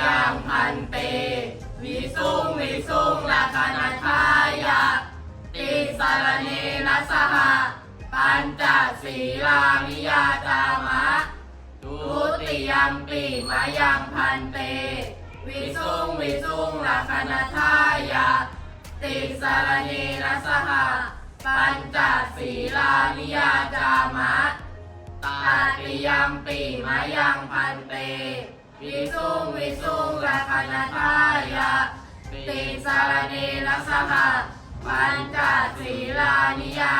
ยังพันเตวิสุงวิสุงลัคนาทายะ ติสารเนนะสหปัญจศีลามิยาจามะทุติยมปีมายังพันเต วิสุงวิสุงลัคนาทายะ ติสารเนนะสหปัญจศีลามิยาจามะตาติยมปีมายังพันเต วิสุงวิสุงลัคนาทายะติสารเนนะสหปัญจศีลานิยาจามะ